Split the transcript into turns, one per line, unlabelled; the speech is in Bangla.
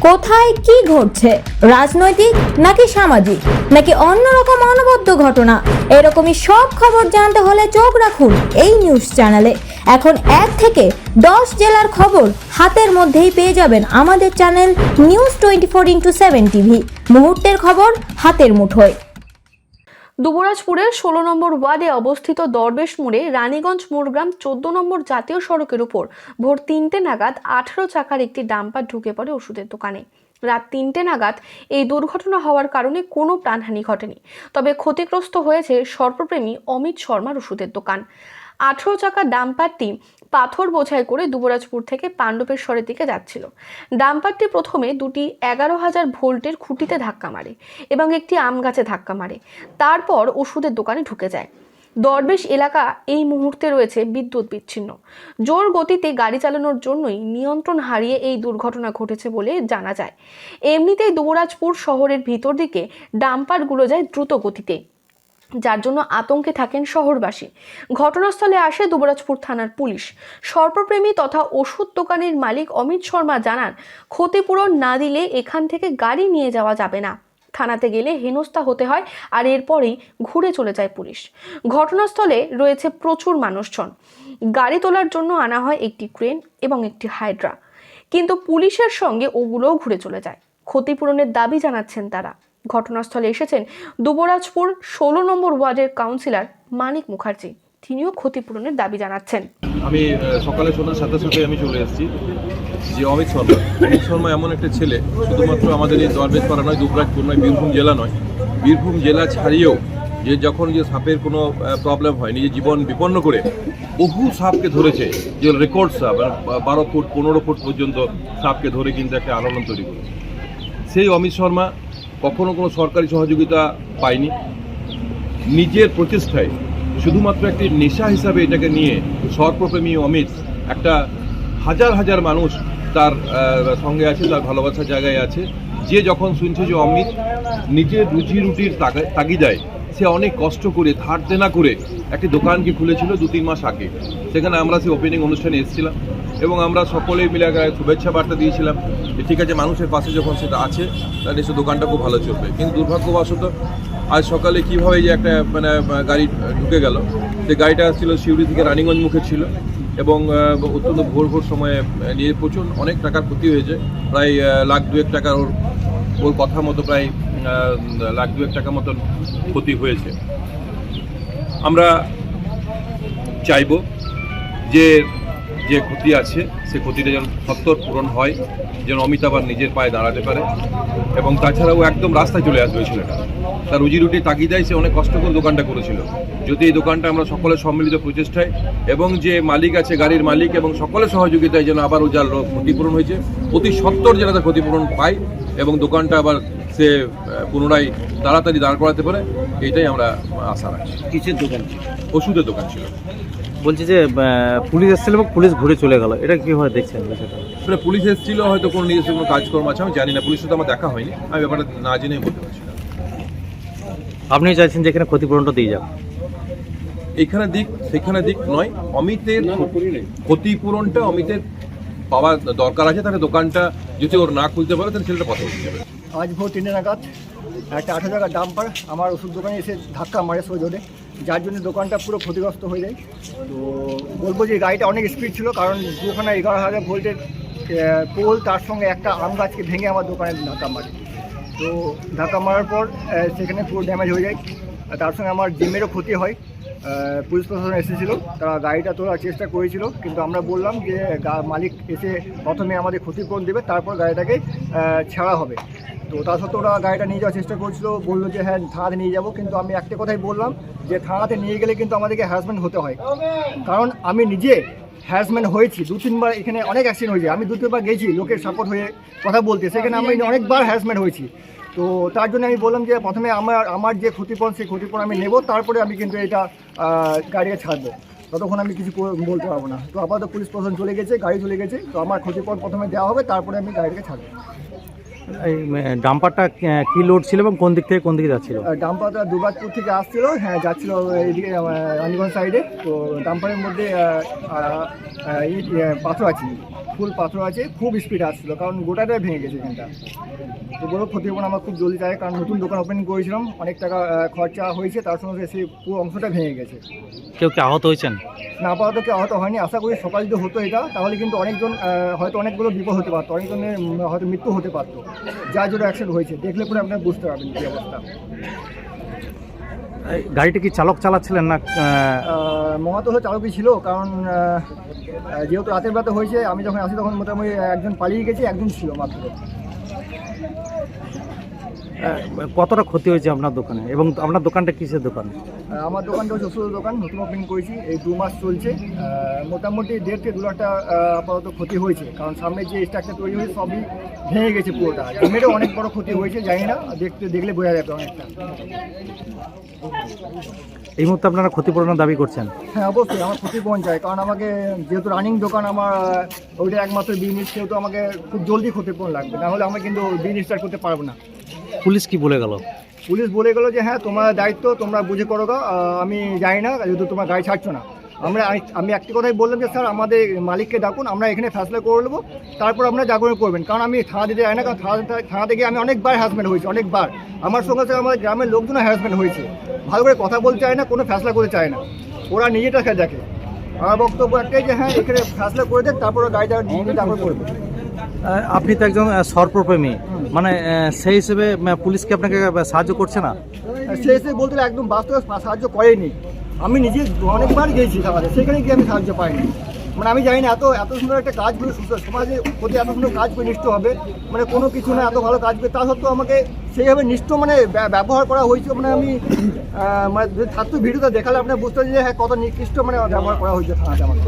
কোথায় কি ঘটছে? রাজনৈতিক নাকি সামাজিক? নাকি অন্যরকম অনবদ্য ঘটনা? এরকমই সব খবর জানতে হলে চোখ রাখুন এই নিউজ চ্যানেলে। এখন এক থেকে দশ জেলার খবর হাতের মধ্যেই পেয়ে যাবেন আমাদের channel news twenty four into seven TV. মুহূর্তের খবর হাতের মুঠোয়।
দুবরাজপুরের ষোলো নম্বর ওয়ার্ডে অবস্থিত দরবেশ মোড়ে রানীগঞ্জ মোড়গ্রাম চোদ্দ নম্বর জাতীয় সড়কের উপর ভোর তিনটে নাগাদ আঠারো চাকার একটি ডাম্পার ঢুকে পড়ে ওষুধের দোকানে। রাত তিনটে নাগাদ এই দুর্ঘটনা হওয়ার কারণে কোনো প্রাণহানি ঘটেনি। তবে ক্ষতিগ্রস্ত হয়েছে সর্পপ্রেমী অমিত শর্মার ওষুধের দোকান। আঠেরো চাকা ডাম্পারটি পাথর বোঝাই করে দুবরাজপুর থেকে পাণ্ডবেশ্বরের দিকে যাচ্ছিল। ডাম্পারটি প্রথমে দুটি এগারো হাজার ভোল্টের খুঁটিতে ধাক্কা মারে এবং একটি আম গাছে ধাক্কা মারে। তারপর ওষুধের দোকানে ঢুকে যায়। দরবেশ এলাকা এই মুহূর্তে রয়েছে বিদ্যুৎ বিচ্ছিন্ন জোর গতিতে গাড়ি চালানোর জন্যই নিয়ন্ত্রণ হারিয়ে এই দুর্ঘটনা ঘটেছে বলে জানা যায়। এমনিতেই দুবরাজপুর শহরের ভিতর দিকে ডাম্পারগুলো যায় দ্রুত গতিতে। যার জন্য আতঙ্কে থাকেন শহরবাসী। ঘটনাস্থলে আসে দুবরাজপুর থানার পুলিশ। সর্পপ্রেমী তথা ওষুধ দোকানের মালিক অমিত শর্মা জানান, ক্ষতিপূরণ না দিলে এখান থেকে গাড়ি নিয়ে যাওয়া যাবে না। থানাতে গেলে হেনস্থা হতে হয় আর এরপরেই ঘুরে চলে যায় পুলিশ। ঘটনাস্থলে রয়েছে প্রচুর মানুষজন। গাড়ি তোলার জন্য আনা হয় একটি ক্রেন এবং একটি হাইড্রা। কিন্তু পুলিশের সঙ্গে ওগুলোও ঘুরে চলে যায়। ক্ষতিপূরণের দাবি জানাচ্ছেন তারা। ঘটনাস্থলে এসেছেন দুবরাজপুর ষোলো নম্বর ওয়ার্ডের কাউন্সিলর মানিক মুখার্জি। তিনিও ক্ষতিপূরণের দাবি জানাচ্ছেন।
আমি সকালে শোনার সাথে সাথে আমি চলে এসেছি যে অমিত শর্মা। অমিত শর্মা এমন একটা ছেলে, শুধুমাত্র আমাদের এই দরবেশপাড়া নয়, দুবরাজপুর নয়, বীরভূম জেলা নয়। বীরভূম জেলা ছাড়িয়েও যে যখন যে সাপের কোনো প্রবলেম হয়, নিজের জীবন বিপন্ন করে, বহু সাপকে ধরেছে। যে রেকর্ড সাপ মানে বারো ফুট, পনেরো ফুট পর্যন্ত সাপকে ধরে কিন্তু একটা আলোড়ন তৈরি করেছে। সেই অমিত শর্মা কখনো কোনো সরকারি সহযোগিতা পায়নি। নিজের প্রচেষ্টায় শুধুমাত্র একটি নেশা হিসাবে এটাকে নিয়ে সর্পপ্রেমী অমিত একটা হাজার হাজার মানুষ তার সঙ্গে আছে, তার ভালোবাসার জায়গায় আছে। যে যখন শুনছে যে অমিত নিজের রুচি রুটির তাগি, তাগিদায় সে অনেক কষ্ট করে, ধার দেনা করে একটি দোকানকে খুলেছিল দু তিন মাস আগে। সেখানে আমরা সেই ওপেনিং অনুষ্ঠানে এসেছিলাম এবং আমরা সকলে মিলে শুভেচ্ছা বার্তা দিয়েছিলাম যে, ঠিক আছে, মানুষের পাশে যখন সেটা আছে, তাহলে সে দোকানটা খুব ভালো চলবে। কিন্তু দুর্ভাগ্যবশত আজ সকালে কীভাবে যে একটা মানে গাড়ি ঢুকে গেল যে গাড়িটা ছিল শিউড়ি থেকে রানিগঞ্জ মুখে ছিল এবং অত্যন্ত ভোর ভোর সময়ে নিয়ে প্রচুর অনেক টাকার ক্ষতি হয়েছে, প্রায় লাখ দুয়েক টাকার ওর ওর কথা মতো প্রায় লাখ দুয়েক টাকা মতন ক্ষতি হয়েছে। আমরা চাইব যে যে ক্ষতি আছে, সে ক্ষতিটা যেন সত্তর পূরণ হয়, যেন অমিত আবার নিজের পায়ে দাঁড়াতে পারে এবং তাছাড়াও একদম রাস্তায় চলে আসবে ছেলেটা। তার রুজি রুটি তাগিদায় সে অনেক কষ্ট করে দোকানটা করেছিল। যদি এই দোকানটা আমরা সকলের সম্মিলিত প্রচেষ্টায় এবং যে মালিক আছে, গাড়ির মালিক এবং সকলের সহযোগিতায় যেন আবার ও যার ক্ষতিপূরণ হয়েছে, অতি সত্তর যেন তার ক্ষতিপূরণ পায় এবং দোকানটা আবার সে পুনরায় তাড়াতাড়ি দাঁড় করাতে পারে এইটাই আমরা আশা রাখছি।
কিসের দোকান ছিল?
ওষুধের দোকান ছিল।
বলছি যে পুলিশ এসেছিল এবং পুলিশ ঘুরে চলে গেল। এটা কীভাবে দেখছেন
মানে পুলিশ এসেছিল হয়তো কোনো নিজস্ব কোনো কাজকর্ম আছে আমি জানি না। পুলিশের তো আমার দেখা হয়নি। আমি ব্যাপারটা না জেনেই বলতে পারছি না।
আপনি চাইছেন যে এখানে ক্ষতিপূরণটা দিয়ে যান
এখানে দিক সেখানে দিক নয়। অমিতের ক্ষতিপূরণটা অমিতের পাওয়া দরকার আছে। তাহলে দোকানটা যদি ওর না খুলতে পারে তাহলে ছেলেটা কথা বলতে যাবে
আজ ভোর তিনটে নাগাদ একটা আঠারো টাকার ডাম্পার আমার ওষুধ দোকানে এসে ধাক্কা মারে সোজোরে যার জন্য দোকানটা পুরো ক্ষতিগ্রস্ত হয়ে যায়। তো বলব যে গাড়িটা অনেক স্পিড ছিল, কারণ দুখানা এগারো হাজার ভোল্টের পোল, তার সঙ্গে একটা আম গাছকে ভেঙে আমার দোকানে ধাক্কা মারে। তো ধাক্কা মারার পর সেখানে পুরো ড্যামেজ হয়ে যায়। তার সঙ্গে আমার জিমেরও ক্ষতি হয়। পুলিশ প্রশাসন এসেছিল, তারা গাড়িটা তোলার চেষ্টা করেছিল। কিন্তু আমরা বললাম যে মালিক এসে প্রথমে আমাদের ক্ষতিপূরণ দেবে, তারপর গাড়িটাকে ছাড়া হবে। তো তা সত্ত্বেও ওরা গাড়িটা নিয়ে যাওয়ার চেষ্টা করছিল, বলল যে হ্যাঁ থানাতে নিয়ে যাব। কিন্তু আমি একটা কথাই বললাম যে থানাতে নিয়ে গেলে কিন্তু আমাদেরকে হ্যারাসমেন্ট হতে হয়। কারণ আমি নিজে হ্যারাসমেন্ট হয়েছি। দু, তিনবার এখানে অনেক অ্যাক্সিডেন্ট হয়েছে। আমি দু, তিনবার গেছি, লোকের সাপোর্ট হয়ে কথা বলতে। সেখানে আমি অনেকবার হ্যারাসমেন্ট হয়েছি। তো তার জন্য আমি বললাম যে প্রথমে আমার আমার যে ক্ষতিপূরণ, সেই ক্ষতিপূরণ আমি নেব। তারপরে আমি কিন্তু এটা গাড়িকে ছাড়বো। ততক্ষণ আমি কিছু বলতে পারব না। তো আপাতত পুলিশ প্রশাসন চলে গেছে, গাড়ি চলে গেছে। তো আমার ক্ষতিপূরণ প্রথমে দেওয়া হবে, তারপরে আমি গাড়িটাকে ছাড়বো।
এই ডাম্পারটা কি লোড ছিল এবং কোন দিক থেকে কোন দিকে যাচ্ছিল?
ডাম্পারটা দুর্গাপুর থেকে আসছিল হ্যাঁ যাচ্ছিল এইদিকে আহ, রানীগঞ্জ সাইডে তো ডাম্পারের মধ্যে পাথর আছে। ফুল পাথর আছে খুব স্পিড আসছিল কারণ গোটাটাই ভেঙে গেছে এখানটা। তো বড় ক্ষতিপূরণ আমার খুব জলদি চাই কারণ নতুন দোকান ওপেন করেছিলাম অনেক টাকা খরচা হয়েছে তার সঙ্গে সেই পুরো অংশটা ভেঙে গেছে।
কেউ কি আহত হয়েছেন?
না আপাতত কেউ আহত হয়নি আশা করি সকাল যদি হতো এটা তাহলে কিন্তু অনেকজন হয়তো অনেকগুলো বিপদ হতে পারতো অনেকজনের হয়তো মৃত্যু হতে পারতো। যার জোরে অ্যাক্সিডেন্ট হয়েছে দেখলে পরে আপনারা বুঝতে পারবেন কী অবস্থা।
গাড়িটা কি চালক চালাচ্ছিলেন না আহ,
আহ, মহাতো হলে চালকই ছিল কারণ যেহেতু রাতের বেলাতে হয়েছে আমি যখন আসি তখন মোটামুটি একজন পালিয়ে গেছি একজন ছিল মাত্র।
কতটা ক্ষতি হয়েছে আপনার দোকানে? এবং আপনার দোকানটা কিসের দোকান?
আমার দোকানটা হচ্ছে ওষুধের দোকান নতুন ওপেন করেছি এই দু মাস চলছে। মোটামুটি দেড় থেকে দু লাখ টাকা আপাতত ক্ষতি হয়েছে কারণ সামনে যে স্ট্রাকচার তৈরি হয়েছে সবই ভেঙে গেছে পুরোটা। জিমেরও অনেক বড় ক্ষতি হয়েছে জানি না দেখতে দেখলে বোঝা যাবে অনেকটা।
এই মুহূর্তে আপনারা ক্ষতিপূরণের দাবি করছেন?
হ্যাঁ অবশ্যই আমার ক্ষতিপূরণ চাই কারণ আমাকে যেহেতু রানিং দোকান আমার ওইটা একমাত্র বিজনেস সেহেতু আমাকে খুব জলদি ক্ষতিপূরণ লাগবে নাহলে আমি কিন্তু বিজনেস স্টার্ট করতে পারব না।
পুলিশ কি বলে গেল?
পুলিশ বলে গেলো যে হ্যাঁ তোমার দায়িত্ব তোমরা বুঝে করো গা, আমি জানি না যেহেতু তোমার গাড়ি ছাড়ছো না। আমরা আমি- আমি একটি কথাই বললাম যে স্যার আমাদের মালিককে ডাকুন আমরা এখানে ফ্যাসলা করে নেব। তারপর আপনারা জাগরণ করবেন। কারণ আমি থানা দিতে যাই না কারণ থানা থানা থেকে আমি অনেকবার হ্যারাসমেন্ট হয়েছি অনেকবার। আমার সঙ্গে সঙ্গে আমার গ্রামের লোকজন হ্যারাসমেন্ট হয়েছে। ভালো করে কথা বলতে চায় না কোনো ফ্যাসলা করতে চায় না। ওরা নিজেটাকে দেখে। আমার বক্তব্য একটাই যে হ্যাঁ এখানে ফ্যাসলা করে দেন তারপর গাড়িটা তারপর করবে।
আপনি তো একজন সর্পপ্রেমী। মানে সেই হিসেবে পুলিশকে আপনাকে সাহায্য করছে না?
সেই হিসেবে বলতে একদম বাস্তবে সাহায্য করেনি। আমি নিজে অনেকবার গিয়েছি আমাদের সেখানে গিয়ে আমি সাহায্য পাইনি। মানে আমি জানি না, এত এত সুন্দর একটা কাজ করে সুস্থ, সমাজে প্রতি এত সুন্দর কাজ করে নিষ্ঠ হবে। মানে কোনো কিছু না, এত ভালো কাজ করে, তা সত্ত্বেও আমাকে সেইভাবে নিষ্ঠ মানে ব্য- ব্যবহার করা হয়েছে। মানে আমি মানে থাকতো ভিডিওটা দেখালে আপনার বুঝতে যে হ্যাঁ কত নিকৃষ্ট মানে ব্যবহার করা হয়েছে থানাতে আমাকে।